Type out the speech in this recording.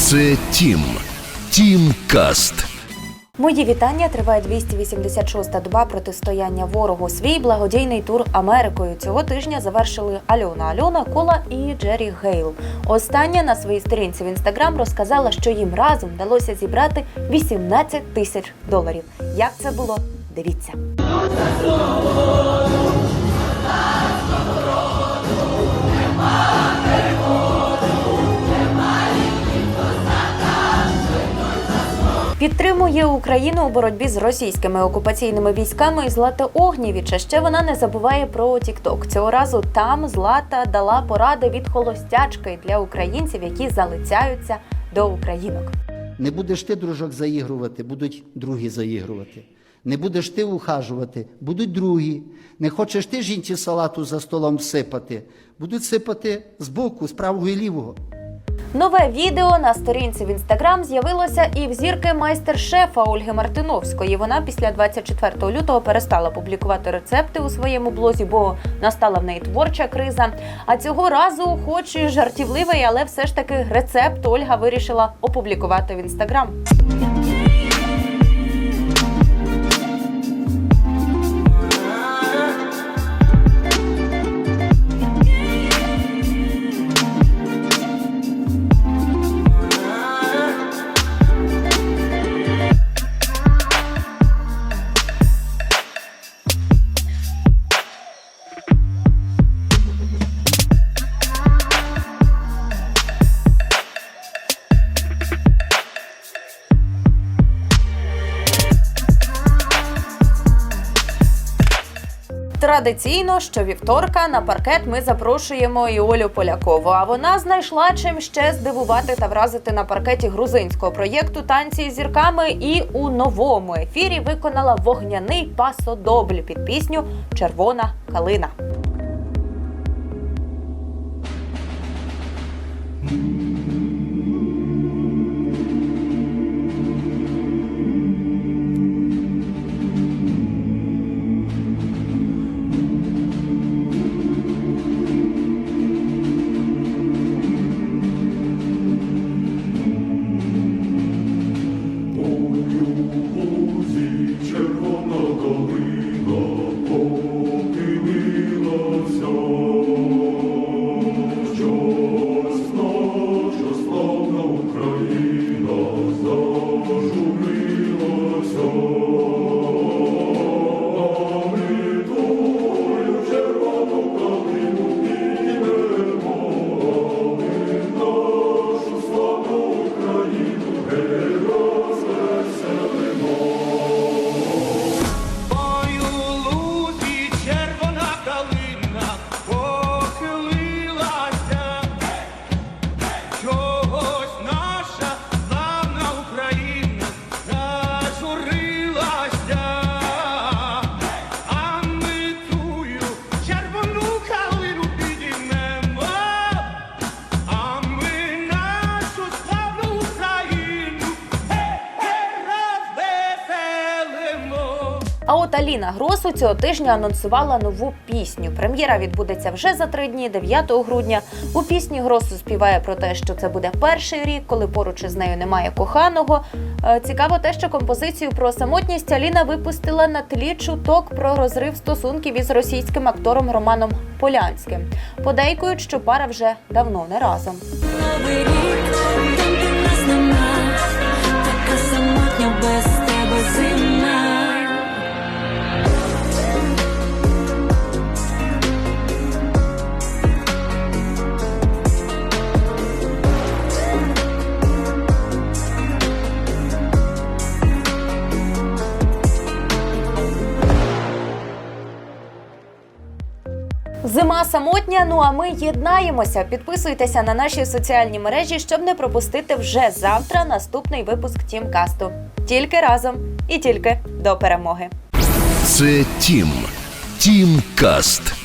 Це Тім. Тім Каст. Мої вітання триває 286-та доба протистояння ворогу. Свій благодійний тур Америкою цього тижня завершили Альона Альона Кола і Джері Гейл. Остання на своїй сторінці в інстаграм розказала, що їм разом вдалося зібрати 18 тисяч доларів. Як це було? Дивіться. Підтримує Україну у боротьбі з російськими окупаційними військами і Злата Огнєвіч. А ще вона не забуває про Тікток. Цього разу там Злата дала поради від холостячки для українців, які залицяються до українок. Не будеш ти, дружок, заігрувати, будуть другі заігрувати. Не будеш ти ухажувати, будуть другі. Не хочеш ти жінці салату за столом сипати, будуть сипати з боку, з правого і лівого. Нове відео на сторінці в інстаграм з'явилося і в зірки майстер-шефа Ольги Мартиновської. Вона після 24 лютого перестала публікувати рецепти у своєму блозі, бо настала в неї творча криза. А цього разу, хоч і жартівливий, але все ж таки рецепт Ольга вирішила опублікувати в інстаграм. Традиційно щовівторка на паркет ми запрошуємо і Олю Полякову. А вона знайшла чим ще здивувати та вразити на паркеті грузинського проєкту танці з зірками і у новому ефірі виконала вогняний пасодобль під пісню Червона калина. лузі Аліна Гросу цього тижня анонсувала нову пісню. Прем'єра відбудеться вже за три дні, 9 грудня. У пісні Гросу співає про те, що це буде перший рік, коли поруч із нею немає коханого. Е, Цікаво те, що композицію про самотність Аліна випустила на тлі чуток про розрив стосунків із російським актором Романом Полянським. Подейкують, що пара вже давно не разом. Новий рік, без тебе зима. Зима самотня. Ну а ми єднаємося. Підписуйтеся на наші соціальні мережі, щоб не пропустити вже завтра наступний випуск Тімкасту. Тільки разом і тільки до перемоги. Це Тім. Тім Каст.